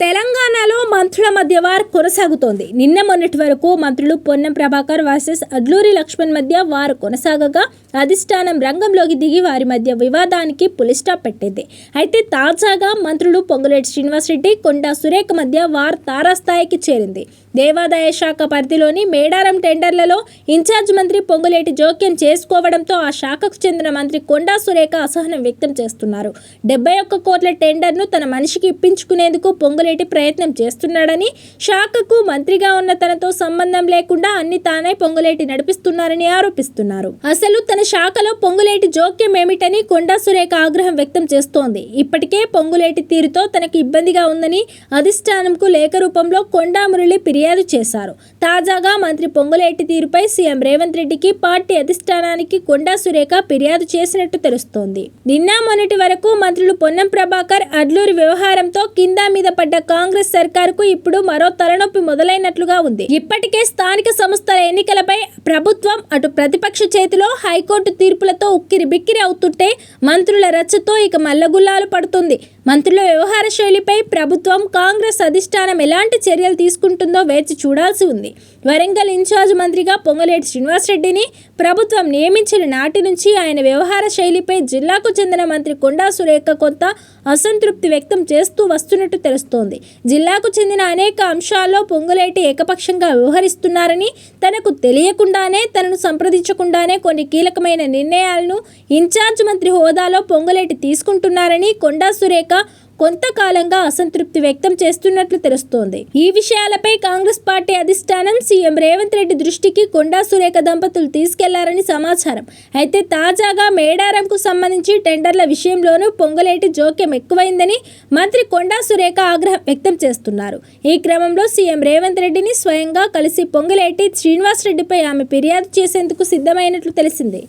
తెలంగాణ మంత్రుల మధ్య వార్ కొనసాగుతోంది. నిన్న మొన్నటి వరకు మంత్రులు పొన్నం ప్రభాకర్ వర్సెస్ అడ్లూరి లక్ష్మణ్ మధ్య వారు కొనసాగగా అధిష్టానం రంగంలోకి దిగి వారి మధ్య వివాదానికి పులిస్టాప్ పెట్టింది. అయితే తాజాగా మంత్రులు పొంగులేటి శ్రీనివాసరెడ్డి కొండా సురేఖ మధ్య వార్ తారాస్థాయికి చేరింది. దేవాదాయ శాఖ పరిధిలోని మేడారం టెండర్లలో ఇన్ఛార్జ్ మంత్రి పొంగులేటి జోక్యం చేసుకోవడంతో ఆ శాఖకు చెందిన మంత్రి కొండా సురేఖ అసహనం వ్యక్తం చేస్తున్నారు. డెబ్బై ఒక్క కోట్ల టెండర్ను తన మనిషికి ఇప్పించుకునేందుకు పొంగులేటి ప్రయత్నం చేస్తున్నారు చేస్తున్నాడని శాఖకు మంత్రిగా ఉన్న తనతో సంబంధం లేకుండా అన్ని తానే పొంగులేటి నడిపిస్తున్నారని ఆరోపిస్తున్నారు. అసలు తన శాఖలో పొంగులేటి జోక్యం ఏమిటని కొండా సురేఖ ఆగ్రహం వ్యక్తం చేస్తోంది. ఇప్పటికే పొంగులేటి తీరుతో తనకు ఇబ్బందిగా ఉందని అధిష్టానంకు లేఖ రూపంలో కొండా మురళి ఫిర్యాదు చేశారు. తాజాగా మంత్రి పొంగులేటి తీరుపై సీఎం రేవంత్ రెడ్డికి పార్టీ అధిష్టానానికి కొండా సురేఖ ఫిర్యాదు చేసినట్టు తెలుస్తోంది. నిన్న మొన్నటి వరకు మంత్రులు పొన్నం ప్రభాకర్ అడ్లూరి వ్యవహారంతో కింద మీద పడ్డ కాంగ్రెస్ సర్కారుకు ఇప్పుడు మరో తలనొప్పి మొదలైనట్లుగా ఉంది. ఇప్పటికే స్థానిక సంస్థల ఎన్నికలపై ప్రభుత్వం అటు ప్రతిపక్ష చేతిలో హైకోర్టు తీర్పులతో ఉక్కిరి బిక్కిరి అవుతుంటే మంత్రుల రచ్చతో ఇక మల్లగుల్లాలు పడుతుంది. మంత్రుల వ్యవహార శైలిపై ప్రభుత్వం కాంగ్రెస్ అధిష్టానం ఎలాంటి చర్యలు తీసుకుంటుందో వేచి చూడాల్సి ఉంది. వరంగల్ ఇన్ఛార్జ్ మంత్రిగా పొంగలేటి శ్రీనివాసరెడ్డిని ప్రభుత్వం నియమించిన నాటి నుంచి ఆయన వ్యవహార శైలిపై జిల్లాకు చెందిన మంత్రి కొండా సురేఖ కొంత అసంతృప్తి వ్యక్తం చేస్తూ వస్తున్నట్టు తెలుస్తోంది. జిల్లాకు చెందిన అనేక అంశాల్లో పొంగులేటి ఏకపక్షంగా వ్యవహరిస్తున్నారని తనకు తెలియకుండానే తనను సంప్రదించకుండానే కొన్ని కీలకమైన నిర్ణయాలను ఇన్ఛార్జ్ మంత్రి హోదాలో పొంగులేటి తీసుకుంటున్నారని కొండా సురేఖ కొంతకాలంగా అసంతృప్తి వ్యక్తం చేస్తున్నట్లు తెలుస్తోంది. ఈ విషయాలపై కాంగ్రెస్ పార్టీ అధిష్టానం సీఎం రేవంత్ రెడ్డి దృష్టికి కొండా సురేఖ దంపతులు తీసుకెళ్ళారని సమాచారం. అయితే తాజాగా మేడారంకు సంబంధించి టెండర్ల విషయంలోనూ పొంగలేటి జోక్యం ఎక్కువైందని మంత్రి కొండా సురేఖ ఆగ్రహం వ్యక్తం చేస్తున్నారు. ఈ క్రమంలో సీఎం రేవంత్ రెడ్డిని స్వయంగా కలిసి పొంగులేటి శ్రీనివాసరెడ్డిపై ఆమె ఫిర్యాదు చేసేందుకు సిద్ధమైనట్లు తెలిసింది.